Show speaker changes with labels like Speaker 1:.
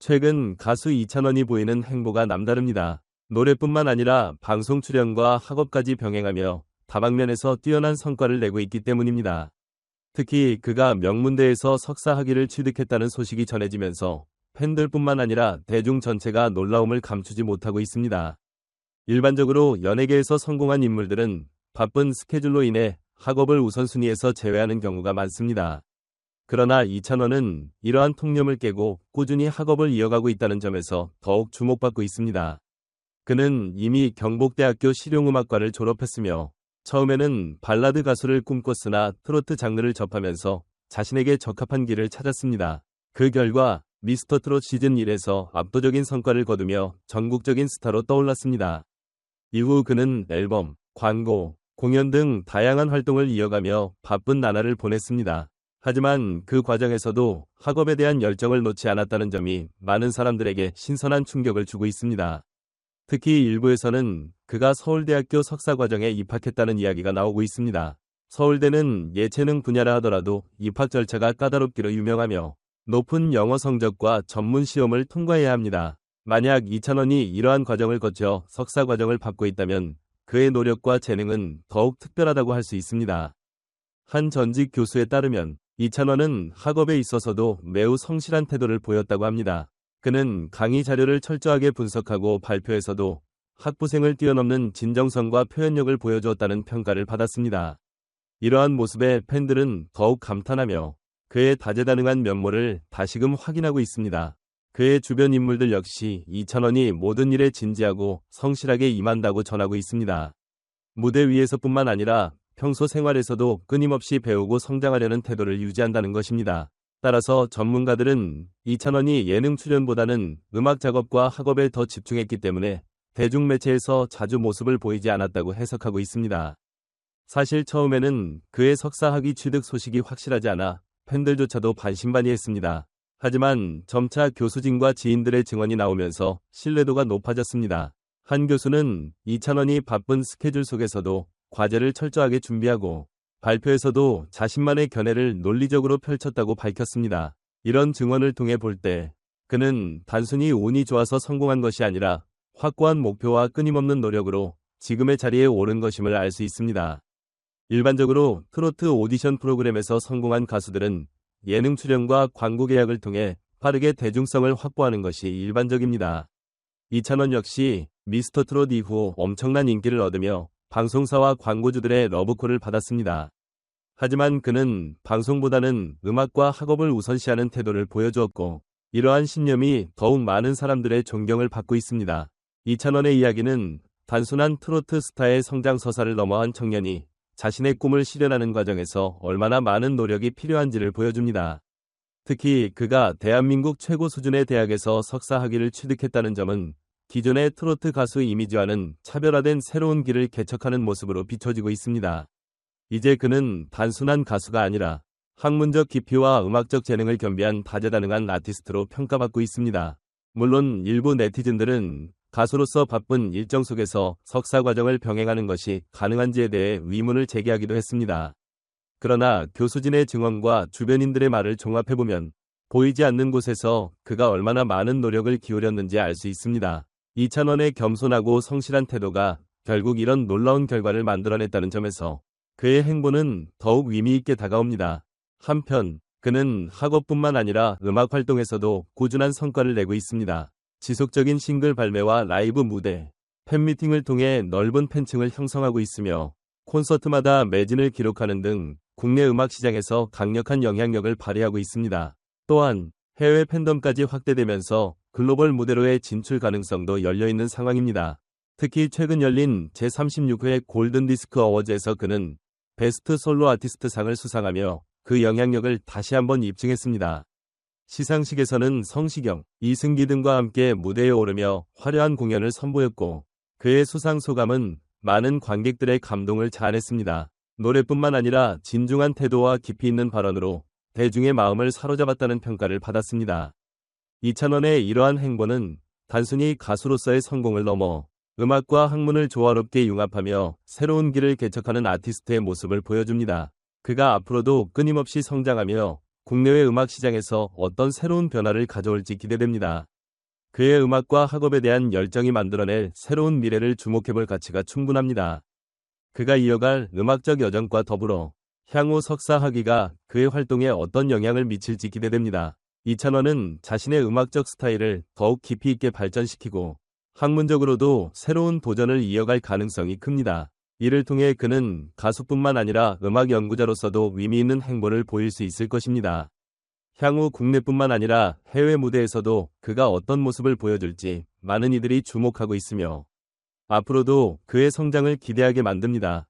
Speaker 1: 최근 가수 이찬원이 보이는 행보가 남다릅니다. 노래뿐만 아니라 방송 출연과 학업까지 병행하며 다방면에서 뛰어난 성과를 내고 있기 때문입니다. 특히 그가 명문대에서 석사 학위를 취득했다는 소식이 전해지면서 팬들뿐만 아니라 대중 전체가 놀라움을 감추지 못하고 있습니다. 일반적으로 연예계에서 성공한 인물들은 바쁜 스케줄로 인해 학업을 우선순위에서 제외하는 경우가 많습니다. 그러나 이찬원은 이러한 통념을 깨고 꾸준히 학업을 이어가고 있다는 점에서 더욱 주목받고 있습니다. 그는 이미 경복대학교 실용음악과를 졸업했으며 처음에는 발라드 가수를 꿈꿨으나 트로트 장르를 접하면서 자신에게 적합한 길을 찾았습니다. 그 결과 미스터 트롯 시즌 1에서 압도적인 성과를 거두며 전국적인 스타로 떠올랐습니다. 이후 그는 앨범, 광고, 공연 등 다양한 활동을 이어가며 바쁜 나날을 보냈습니다. 하지만 그 과정에서도 학업에 대한 열정을 놓지 않았다는 점이 많은 사람들에게 신선한 충격을 주고 있습니다. 특히 일부에서는 그가 서울대학교 석사과정에 입학했다는 이야기가 나오고 있습니다. 서울대는 예체능 분야라 하더라도 입학 절차가 까다롭기로 유명하며 높은 영어 성적과 전문 시험을 통과해야 합니다. 만약 이찬원이 이러한 과정을 거쳐 석사 과정을 받고 있다면 그의 노력과 재능은 더욱 특별하다고 할 수 있습니다. 한 전직 교수에 따르면 이찬원은 학업에 있어서도 매우 성실한 태도를 보였다고 합니다. 그는 강의 자료를 철저하게 분석하고 발표에서도 학부생을 뛰어넘는 진정성과 표현력을 보여주었다는 평가를 받았습니다. 이러한 모습에 팬들은 더욱 감탄하며 그의 다재다능한 면모를 다시금 확인하고 있습니다. 그의 주변 인물들 역시 이찬원이 모든 일에 진지하고 성실하게 임한다고 전하고 있습니다. 무대 위에서뿐만 아니라 평소 생활에서도 끊임없이 배우고 성장하려는 태도를 유지한다는 것입니다. 따라서 전문가들은 이찬원이 예능 출연보다는 음악 작업과 학업에 더 집중했기 때문에 대중매체에서 자주 모습을 보이지 않았다고 해석하고 있습니다. 사실 처음에는 그의 석사 학위 취득 소식이 확실하지 않아 팬들조차도 반신반의했습니다. 하지만 점차 교수진과 지인들의 증언이 나오면서 신뢰도가 높아졌습니다. 한 교수는 이찬원이 바쁜 스케줄 속에서도 과제를 철저하게 준비하고 발표에서도 자신만의 견해를 논리적으로 펼쳤다고 밝혔습니다. 이런 증언을 통해 볼 때 그는 단순히 운이 좋아서 성공한 것이 아니라 확고한 목표와 끊임없는 노력으로 지금의 자리에 오른 것임을 알 수 있습니다. 일반적으로 트로트 오디션 프로그램에서 성공한 가수들은 예능 출연과 광고 계약을 통해 빠르게 대중성을 확보하는 것이 일반적입니다. 이찬원 역시 미스터 트롯 이후 엄청난 인기를 얻으며 방송사와 광고주들의 러브콜을 받았습니다. 하지만 그는 방송보다는 음악과 학업을 우선시하는 태도를 보여주었고 이러한 신념이 더욱 많은 사람들의 존경을 받고 있습니다. 이찬원의 이야기는 단순한 트로트 스타의 성장 서사를 넘어한 청년이 자신의 꿈을 실현하는 과정에서 얼마나 많은 노력이 필요한지를 보여줍니다. 특히 그가 대한민국 최고 수준의 대학에서 석사 학위를 취득했다는 점은 기존의 트로트 가수 이미지와는 차별화된 새로운 길을 개척하는 모습으로 비춰지고 있습니다. 이제 그는 단순한 가수가 아니라 학문적 깊이와 음악적 재능을 겸비한 다재다능한 아티스트로 평가받고 있습니다. 물론 일부 네티즌들은 가수로서 바쁜 일정 속에서 석사 과정을 병행하는 것이 가능한지에 대해 의문을 제기하기도 했습니다. 그러나 교수진의 증언과 주변인들의 말을 종합해보면 보이지 않는 곳에서 그가 얼마나 많은 노력을 기울였는지 알 수 있습니다. 이찬원의 겸손하고 성실한 태도가 결국 이런 놀라운 결과를 만들어냈다는 점에서 그의 행보는 더욱 의미있게 다가옵니다. 한편 그는 학업뿐만 아니라 음악 활동에서도 꾸준한 성과를 내고 있습니다. 지속적인 싱글 발매와 라이브 무대, 팬미팅을 통해 넓은 팬층을 형성하고 있으며 콘서트마다 매진을 기록하는 등 국내 음악 시장에서 강력한 영향력을 발휘하고 있습니다. 또한 해외 팬덤까지 확대되면서 글로벌 무대로의 진출 가능성도 열려있는 상황입니다. 특히 최근 열린 제36회 골든디스크 어워즈에서 그는 베스트 솔로 아티스트 상을 수상하며 그 영향력을 다시 한번 입증했습니다. 시상식에서는 성시경, 이승기 등과 함께 무대에 오르며 화려한 공연을 선보였고 그의 수상 소감은 많은 관객들의 감동을 자아냈습니다. 노래뿐만 아니라 진중한 태도와 깊이 있는 발언으로 대중의 마음을 사로잡았다는 평가를 받았습니다. 이찬원의 이러한 행보는 단순히 가수로서의 성공을 넘어 음악과 학문을 조화롭게 융합하며 새로운 길을 개척하는 아티스트의 모습을 보여줍니다. 그가 앞으로도 끊임없이 성장하며 국내외 음악 시장에서 어떤 새로운 변화를 가져올지 기대됩니다. 그의 음악과 학업에 대한 열정이 만들어낼 새로운 미래를 주목해볼 가치가 충분합니다. 그가 이어갈 음악적 여정과 더불어 향후 석사 학위가 그의 활동에 어떤 영향을 미칠지 기대됩니다. 이찬원은 자신의 음악적 스타일을 더욱 깊이 있게 발전시키고 학문적으로도 새로운 도전을 이어갈 가능성이 큽니다. 이를 통해 그는 가수뿐만 아니라 음악 연구자로서도 의미 있는 행보를 보일 수 있을 것입니다. 향후 국내뿐만 아니라 해외 무대에서도 그가 어떤 모습을 보여줄지 많은 이들이 주목하고 있으며 앞으로도 그의 성장을 기대하게 만듭니다.